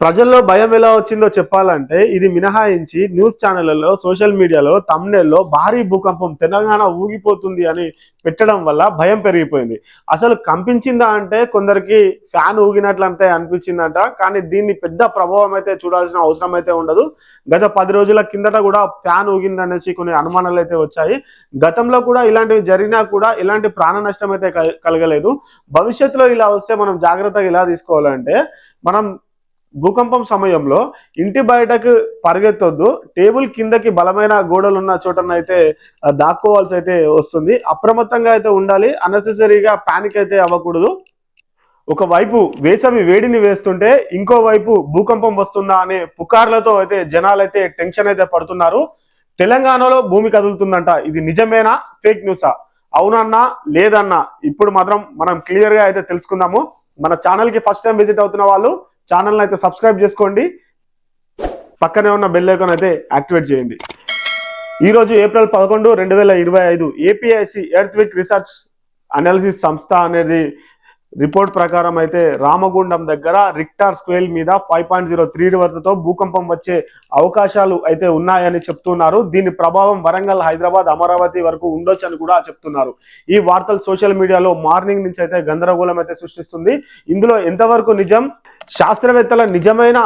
ప్రజల్లో భయం ఎలా వచ్చిందో చెప్పాలంటే ఇది మినహాయించి న్యూస్ ఛానళ్ళలో సోషల్ మీడియాలో తమ్నెల్లో భారీ భూకంపం తెలంగాణ ఊగిపోతుంది అని పెట్టడం వల్ల భయం పెరిగిపోయింది. అసలు కంపించిందా అంటే కొందరికి ఫ్యాన్ ఊగినట్లంతే అనిపించిందంట. కానీ దీన్ని పెద్ద ప్రభావం అయితే చూడాల్సిన అవసరం అయితే ఉండదు. గత పది రోజుల కిందట కూడా ఫ్యాన్ ఊగింది అనేసి కొన్ని అనుమానాలు అయితే వచ్చాయి. గతంలో కూడా ఇలాంటివి జరిగినా కూడా ఇలాంటి ప్రాణ నష్టం అయితే కలగలేదు. భవిష్యత్తులో ఇలా వస్తే మనం జాగ్రత్తగా ఎలా తీసుకోవాలంటే మనం భూకంపం సమయంలో ఇంటి బయటకు పరిగెత్తొద్దు. టేబుల్ కిందకి బలమైన గోడలు ఉన్న చోటనైతే ఆ, దాక్కోవాల్సి అయితే వస్తుంది. అప్రమత్తంగా అయితే ఉండాలి. అన్నెసెసరీగా పానిక్ అయితే అవ్వకూడదు. ఒకవైపు వేసవి వేడిని వేస్తుంటే ఇంకోవైపు భూకంపం వస్తుందా అనే పుకార్లతో అయితే జనాలైతే టెన్షన్ అయితే పడుతున్నారు. తెలంగాణలో భూమి కదులుతుందంట. ఇది నిజమేనా? ఫేక్ న్యూసా? అవునన్నా లేదన్నా? ఇప్పుడు మాత్రం మనం క్లియర్గా అయితే తెలుసుకుందాము. మన ఛానల్కి ఫస్ట్ టైం విజిట్ అవుతున్న వాళ్ళు ఛానల్ అయితే సబ్స్క్రైబ్ చేసుకోండి. పక్కనే ఉన్న బెల్ ఐకాన్ అయితే యాక్టివేట్ చేయండి. ఈరోజు ఏప్రిల్ పదకొండు రెండు వేల ఇరవై ఐదు ఏపీఐసి ఎర్త్విక్ రీసెర్చ్ అనాలిసిస్ సంస్థ అనేది రిపోర్ట్ ప్రకారం అయితే రామగుండం దగ్గర రిక్టార్ స్క్వేల్ మీద ఫైవ్ పాయింట్ జీరో త్రీ వరకుతో భూకంపం వచ్చే అవకాశాలు అయితే ఉన్నాయని చెప్తున్నారు. దీని ప్రభావం వరంగల్ హైదరాబాద్ అమరావతి వరకు ఉండొచ్చు అని కూడా చెప్తున్నారు. ఈ వార్తలు సోషల్ మీడియాలో మార్నింగ్ నుంచి అయితే గందరగోళం అయితే సృష్టిస్తుంది. ఇందులో ఎంతవరకు నిజం? శాస్త్రవేత్తల నిజమైన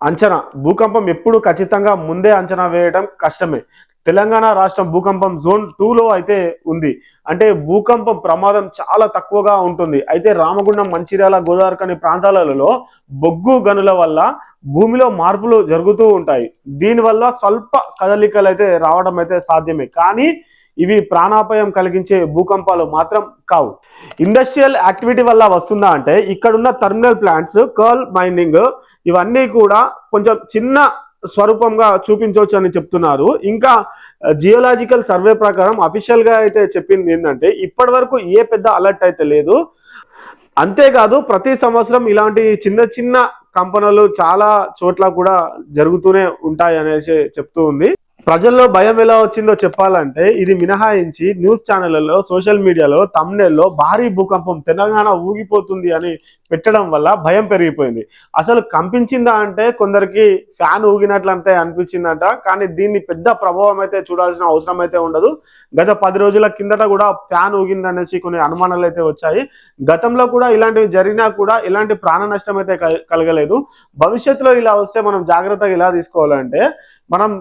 అంచనా భూకంపం ఎప్పుడు ఖచ్చితంగా ముందే అంచనా వేయడం కష్టమే. తెలంగాణ రాష్ట్రం భూకంపం జోన్ టూలో అయితే ఉంది. అంటే భూకంపం ప్రమాదం చాలా తక్కువగా ఉంటుంది. అయితే రామగుండం మంచిర్యాల గోదావరికని ప్రాంతాలలో బొగ్గు గనుల వల్ల భూమిలో మార్పులు జరుగుతూ ఉంటాయి. దీనివల్ల స్వల్ప కదలికలు అయితే రావడం అయితే సాధ్యమే. కానీ ఇవి ప్రాణాపాయం కలిగించే భూకంపాలు మాత్రం కావు. ఇండస్ట్రియల్ యాక్టివిటీ వల్ల వస్తుందా అంటే ఇక్కడున్న టర్మినల్ ప్లాంట్స్ కర్ల్ మైనింగ్ ఇవన్నీ కూడా కొంచెం చిన్న స్వరూపంగా చూపించవచ్చు అని చెప్తున్నారు. ఇంకా జియోలాజికల్ సర్వే ప్రకారం అఫీషియల్గా అయితే చెప్పింది ఏంటంటే ఇప్పటి వరకు ఏ పెద్ద అలర్ట్ అయితే లేదు. అంతేకాదు ప్రతి సంవత్సరం ఇలాంటి చిన్న చిన్న కంపనలు చాలా చోట్ల కూడా జరుగుతూనే ఉంటాయి అనేసి చెప్తూ ఉంది. ప్రజల్లో భయం ఎలా వచ్చిందో చెప్పాలంటే ఇది మినహాయించి న్యూస్ ఛానళ్ళలో సోషల్ మీడియాలో తమ్నెల్లో భారీ భూకంపం తెలంగాణ ఊగిపోతుంది అని పెట్టడం వల్ల భయం పెరిగిపోయింది. అసలు కంపించిందా అంటే కొందరికి ఫ్యాన్ ఊగినట్లంతే అనిపించిందంట. కానీ దీన్ని పెద్ద ప్రభావం అయితే చూడాల్సిన అవసరం అయితే ఉండదు. గత పది రోజుల కిందట కూడా ఫ్యాన్ ఊగిందనేసి కొన్ని అనుమానాలు అయితే వచ్చాయి. గతంలో కూడా ఇలాంటివి జరిగినా కూడా ఇలాంటి ప్రాణ నష్టం అయితే కలగలేదు. భవిష్యత్తులో ఇలా వస్తే మనం జాగ్రత్తగా ఎలా తీసుకోవాలంటే మనం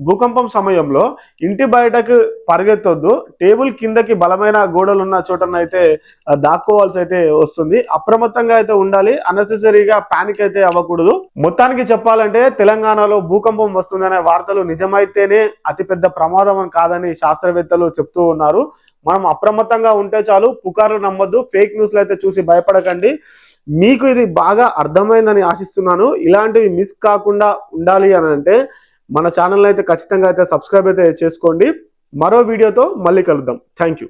భూకంపం సమయంలో ఇంటి బయటకు పరిగెత్తొద్దు. టేబుల్ కిందకి బలమైన గోడలు ఉన్న చోటనైతే ఆ, దాక్కోవాల్సి అయితే వస్తుంది. అప్రమత్తంగా అయితే ఉండాలి. అన్నెసెసరీగా పానిక్ అయితే అవ్వకూడదు. మొత్తానికి చెప్పాలంటే తెలంగాణలో భూకంపం వస్తుందనే వార్తలు నిజమైతేనే అతిపెద్ద ప్రమాదం కాదని శాస్త్రవేత్తలు చెప్తూ ఉన్నారు. మనం అప్రమత్తంగా ఉంటే చాలు పుకార్లు నమ్మొద్దు. ఫేక్ న్యూస్లు అయితే చూసి భయపడకండి. మీకు ఇది బాగా అర్థమైందని ఆశిస్తున్నాను. ఇలాంటివి మిస్ కాకుండా ఉండాలి అని అంటే మన ఛానల్ అయితే ఖచ్చితంగా అయితే సబ్స్క్రైబ్ అయితే చేసుకోండి. మరో వీడియోతో మళ్ళీ కలుద్దాం. Thank you